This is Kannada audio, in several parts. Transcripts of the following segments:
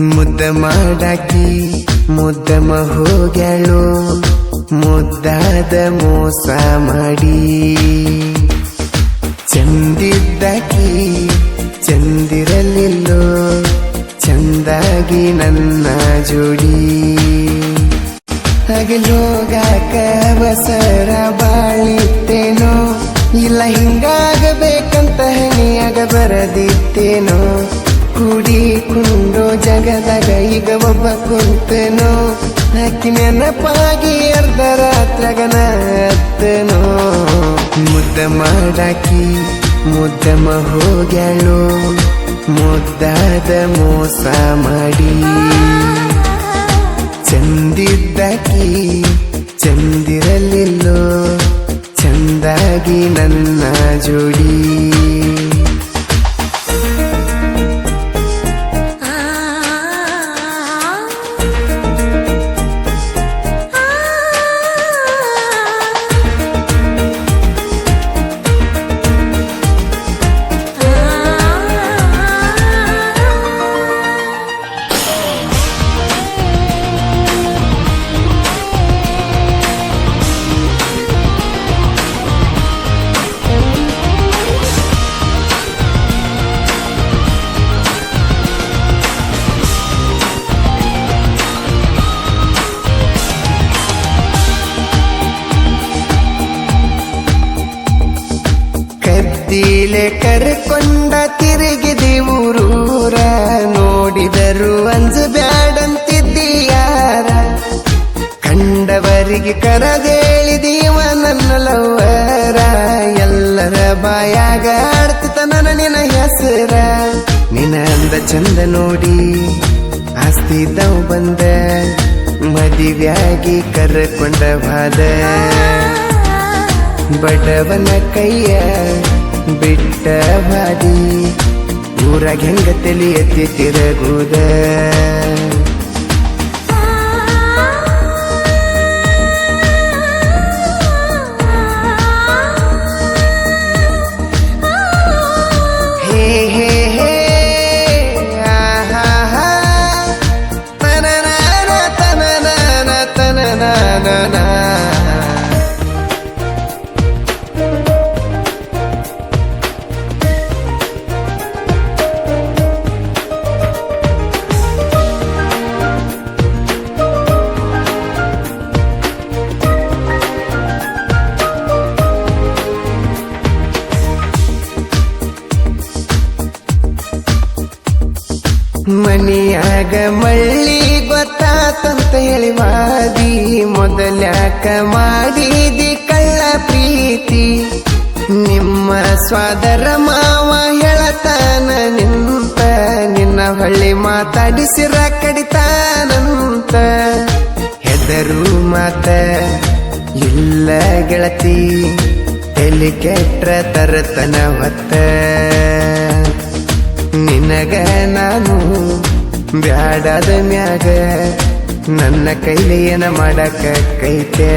ಮುದ್ದ ಮಾಡಾಕಿ ಮುದ್ದಮ ಹೋಗ್ಯಾಳು ಮುದ್ದಾದ ಮೋಸ ಮಾಡಿ. ಚಂದಿದ್ದಾಕಿ ಚಂದಿರಲಿಲ್ಲೋ ಚಂದಾಗಿ ನನ್ನ ಜೋಡಿ. ಹಗಲೋಗಾಕ ಅವಸರ ಹಣಿಯಾಗ ಕುಡಿ ಕುಂಡು ಜಗದಾಗ ಈಗ ಒಬ್ಬ ಕುಂತೇನೋ? ಹಾಕಿ ನೆನಪಾಗಿ ಅರ್ಧ ರಾತ್ರಗನ ಅತ್ತನೋ ಮುದ್ದ ಮಾಡಾಕಿ ಮುದ್ದಮ ಹೋಗ್ಯಾಳು ಮುದ್ದಾದ ಮೋಸ ಮಾಡಿ. ಚಂದಿದ್ದಾಕಿ ಚಂದಿರಲಿಲ್ಲೋ? ಚಂದಾಗಿ ನನ್ನ ಜೋಡಿ. ಕದ್ದಿಲೆ ಕರ್ಕೊಂಡ ತಿರುಗಿದಿ ಊರೂರ ನೋಡಿದರು ಅಂಜು ಬ್ಯಾಡಂತಿದ್ದೀಯಾರ. ಕಂಡವರಿಗೆ ಕರದೇಳಿದೀವ ನನ್ನ ಲವ್ವರ. ಎಲ್ಲರ ಬಾಯಾಗ ಆಡ್ತಿತ ನನ್ನ ನಿನ ಹೆಸರ. ನಿನ ಅಂದ ಚಂದ ನೋಡಿ ಆಸ್ತಿದ್ದವು ಬಂದ. ಮದಿವ್ಯಾಗಿ ಕರ್ಕೊಂಡ ಬಾದ. ಬಡವನ ಕೈಯ ಬಿಟ್ಟ ಬಾದಿ ಊರಾಗ ಹೆಂಗ ಎತ್ತಿ ತಿರಗುದ? ಮನಿಯಾಗ ಮಳ್ಳಿ ಗೊತ್ತಾತಂತ ಹೇಳಿ ವಾದಿ ಮೊದಲ್ಯಾಕ ಮಾಡಿದಿ ಕಳ್ಳ ಪ್ರೀತಿ. ನಿಮ್ಮ ಸ್ವಾದರ ಮಾವ ಹೇಳತಾನ ನಿಂತ, ನಿನ್ನ ಹೊಳ್ಳಿ ಮಾತಾಡಿಸಿರ ಕಡಿತಾನಂತ. ಹೆದರು ಮಾತ, ಇಲ್ಲ ಗೆಳತಿ, ತಲೆ ಕೆಟ್ರ ತರತನ ಹೊತ್ತ. ನಿನಗ ನಾನು ಬ್ಯಾಡದ ಮ್ಯಾಗ ನನ್ನ ಕೈಲಿ ಏನ ಮಾಡಕ ಕೈತೆ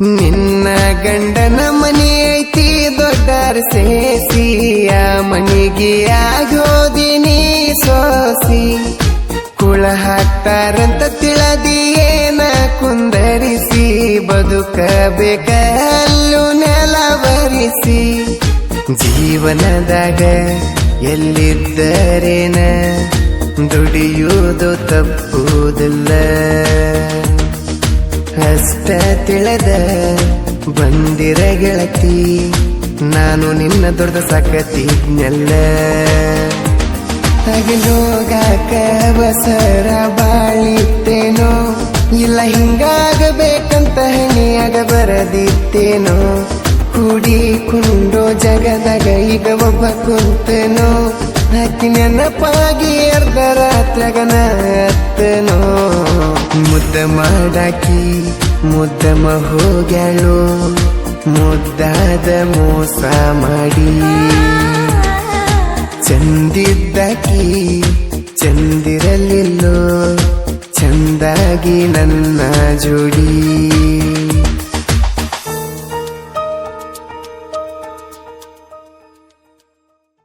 ನಿನ್ನ ಗಂಡನ ಮನೆ ಐತಿ, ದೊಡ್ಡರ ಸೇಸಿಯ ಮನೆಗೆ ಆಗೋದಿನಿ ಸೋಸಿ. ಕುಳ ಹಾಕ್ತಾರಂತ ತಿಳದಿ ಏನ ಕುಂದರಿಸಿ, ಬದುಕಬೇಕಲ್ಲು ನೆಲ ಬರಿಸಿ ಜೀವನದಾಗ ಎಲ್ಲಿದ್ದರೇನ, ದುಡಿಯುವುದು ತಪ್ಪುವುದಿಲ್ಲ ಅಷ್ಟ ತಿಳಿದ ಬಂದಿರ ಗೆಳತಿ, ನಾನು ನಿನ್ನ ದೊಡ್ಡ ಸಕತಿದ್ನೆಲ್ಲ ತಗಲೋಗಾಕ ಬಸರ ಬಾಳಿತ್ತೇನೋ, ಇಲ್ಲ ಹಿಂಗಾಗಬೇಕಂತ ಹೆಣಿಯಾಗ ಬರದಿತ್ತೇನೋ. ಕುಂಡೋ ಜಗದಾಗ ಈಗ ಒಬ್ಬ ಕುಂತನೋ ಹಾಕಿ ನೆನಪಾಗಿ ಅರ್ಧ ರಾತ್ರಿಗನ ಅತ್ತನೋ ಮುದ್ದ ಮಾಡಾಕಿ ಮುದ್ದಮ ಹೋಗ್ಯಾಳು ಮುದ್ದಾದ ಮೋಸ ಮಾಡಿ. ಚಂದಿದ್ದಾಕಿ, ಚಂದಿರಲಿಲ್ಲೋ, ಚಂದಾಗಿ ನನ್ನ ಜೋಡಿ.